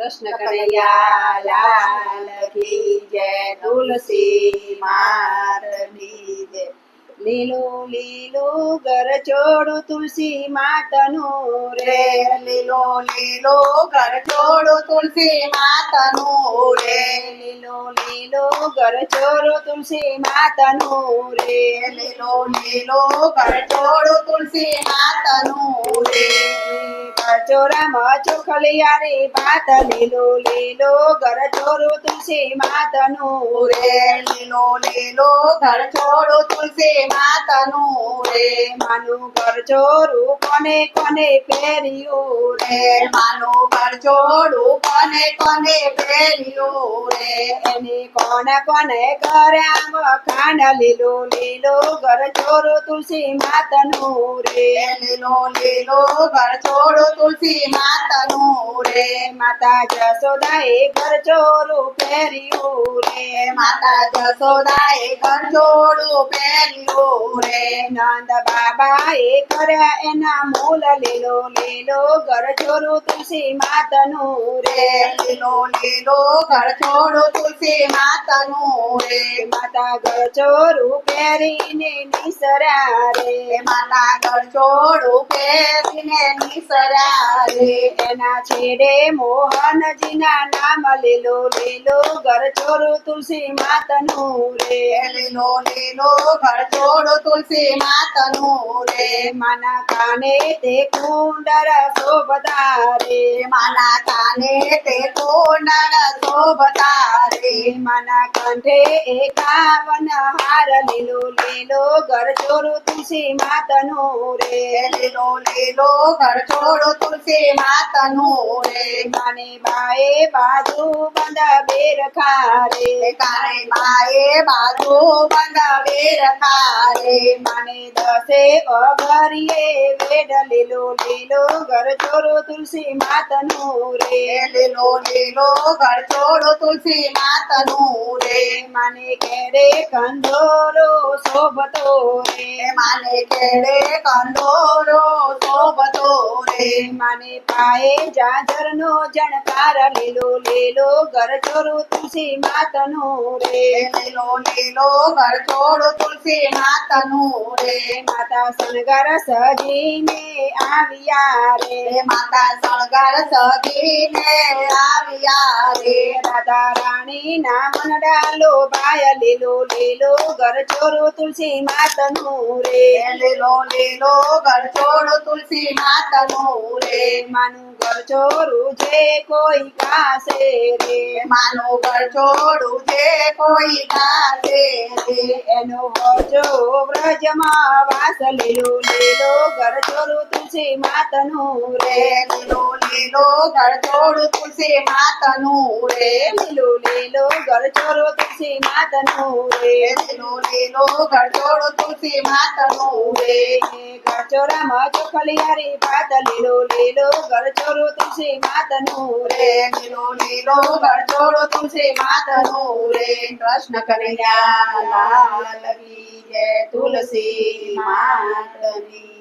કૃષ્ણ કનૈયા લાલ કી જય તુલસી માતની જય. લીલો લીલો ઘર છોડું તુલસી માતનું રે રે. લીલો લીલો ઘર છોડો તુલસી માતાનું રે. લીલો લીલો ઘર છોડું તુલસી માતનું રે. લીલો લીલો ઘર છોડો તુલસી માતાનું રે. ચોરામાં ચોખલિયારી ભાત લીલો લીલો ઘર છોડું તુલસી માતનું રે. લીલો લીલો ઘર છોડો તુલસી માતાનું રે. માનું ઘર ચોરું કોને કોને પહેર્યું રે? રે માનું ઘર છોડું કોને કોને પહેર્યું રે? એને કોને કોને કર્યા વખાણ? લીલો લીલો ઘર ચોરો તુલસી માતનું રે. લીલો લીલો ઘર છોડો તુલસી માતાનું રે માતા જસોદાએ ઘર ચોરું પહેર્યું રે માતા જસોદાએ ઘર ચોરું પહેર્યું રે નંદ બાબાએ કર્યા એના મૂલ લીલો લીલો ઘર ચોરું તુલસી માતનું રે. લીલો લીલો ઘર છોડો તુલસી માતાનું રે. માતા ઘર ચોરું પહેરીને નિસરા રે. માતા ઘર છોડું પહેરીને નિસરા રે. એના છેડે મોહનજીના નામ લીલો લીલો ઘર છોડો તુલસી માતનું રે. લીલો લીલો ઘર છોડો તુલસી માતાનું રે માના કાને તે કુંડર શોભતા રે માના કાને તે કુંડર શોભતા રે માના કંઠે એકાવન હાર લીલો લીલો ઘર ચોરું તુલસી માતનો રે લીલો લીલો છોડો તુલસી માતનો રે માને બાએ બાજુ બંધ બેર ખારે. કારે માએ બાજુ બંધ બેર ખારે. માને દસે અગરીએ વેડ લીલો લીલો ઘર છોરો તુલસી માતનું રે. લીલો લીલો ઘર છોરો તુલસી માતનું રે. માને કેડે કંદોરો શોભતો રે. માને કેડે કંદોરો શોભતો રે માને પાએ જાજરનો જણકાર લીલો લેલો ઘર ચોરો તુલસી માતનો રે. લીલો લીલો ઘર છોડો તુલસી માતનો રે. માતા શણગાર સજીને આવ્યા રે. માતા શણગાર સજીને આવ્યા રે. રાધા રાણી ના મનડાલો ભાય લીલો લીલો ઘર ચોરો તુલસી માતનો રે. લીલો લીલો ઘર છોડો તુલસી માતાનું રે, માનું ઘર ચોરું જે કોઈ કાસે રે. માનું ઘર છોડું છે કોઈ કાસે રે. એનો હોજો વ્રજમાં વાસ લીલો લીલો ઘર છોડું તુલસી માતનું રે. લીલો લીલો ઘર છોડું તુલસી માતાનું રે. લીલો લીલો ઘર છોડું તુલસી માતનું રે. લીલો લીલો ઘર છોડું તુલસી માતાનું રે. ઘર ચોરામાં ચોખલિયારી ભાત લીલો લીલો ઘર ચોરો તુલસી માતનું રે. લીલો લીલો ઘર છોડું તુલસી માતાનું રે. કૃષ્ણ કનૈયા લાલ કી જય તુલસી માતની.